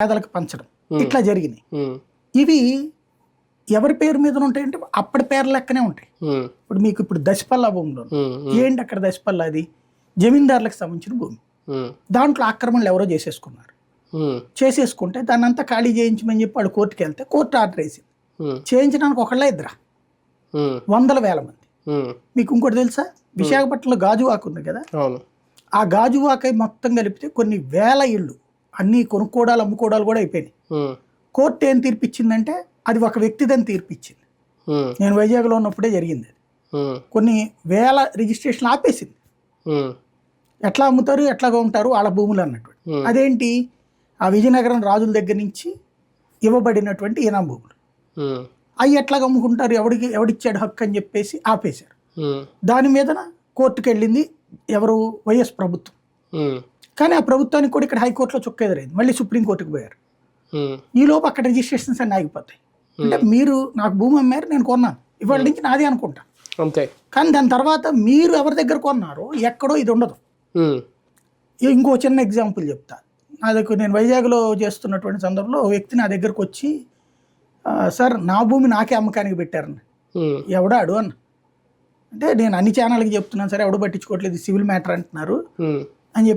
పేదలకు పంచడం. ఇట్లా జరిగినాయి. ఇవి ఎవరి పేరు మీద ఉంటాయంటే అప్పటి పేర్ల లెక్కనే ఉంటాయి. ఇప్పుడు మీకు ఇప్పుడు దశపల్లా భూమిలో ఏంటి అక్కడ దశపల్లా అది? జమీందారులకు సంబంధించిన భూమి. దాంట్లో ఆక్రమణలు ఎవరో చేసేసుకున్నారు. చేసేసుకుంటే దాన్ని అంతా ఖాళీ చేయించమని చెప్పి వాడు కోర్టుకి వెళ్తే కోర్టు ఆర్డర్ వేసింది. చేయించడానికి ఒకళ్ళే ఇద్దరా? వందల వేల మంది. మీకు ఇంకోటి తెలుసా? విశాఖపట్నంలో గాజువాక ఉంది కదా? ఆ గాజువాక మొత్తం కలిపితే కొన్ని వేల ఇళ్ళు అన్ని కొనుక్కోవడాలు అమ్ముకోవడాలు కూడా అయిపోయినాయి. కోర్టు ఏం తీర్పిచ్చిందంటే అది ఒక వ్యక్తిదని తీర్పిచ్చింది. నేను వైజాగ్లో ఉన్నప్పుడే జరిగింది అది. కొన్ని వేల రిజిస్ట్రేషన్ ఆపేసింది. ఎట్లా అమ్ముతారు ఎట్లాగా ఉంటారు వాళ్ళ భూములు అన్నట్టు. అదేంటి? ఆ విజయనగరం రాజుల దగ్గర నుంచి ఇవ్వబడినటువంటి ఈనాం భూములు. అవి ఎట్లాగ అమ్ముకుంటారు ఎవడికి ఎవడిచ్చాడు హక్కు అని చెప్పేసి ఆపేశారు. దాని మీదన కోర్టుకు వెళ్ళింది ఎవరు వైఎస్ ప్రభుత్వం. కానీ ఆ ప్రభుత్వానికి కూడా ఇక్కడ హైకోర్టులో చుక్క ఎదురైంది. మళ్ళీ సుప్రీంకోర్టుకు పోయారు. ఈ లోపు అక్కడ రిజిస్ట్రేషన్స్ అన్ని ఆగిపోతాయి. అంటే మీరు నాకు భూమి అమ్మారు నేను కొన్నాను. ఇవాళ నుంచి నాది అనుకుంటా. అంతే. కానీ దాని తర్వాత మీరు ఎవరి దగ్గర కొన్నారో ఎక్కడో ఇది ఉండదు. ఇంకో చిన్న ఎగ్జాంపుల్ చెప్తా. నా దగ్గర నేను వైజాగ్లో చేస్తున్నటువంటి సందర్భంలో వ్యక్తి నా దగ్గరకు వచ్చి "ఆ, సార్ నా భూమి నాకే అమ్మకానికి పెట్టారని. ఎవడాడు? అన్న. అంటే నేను అన్ని ఛానల్కి చెప్తున్నాను సరే ఎవడు పట్టించుకోవట్లేదు సివిల్ మ్యాటర్ అంటున్నారు. అని చెప్పి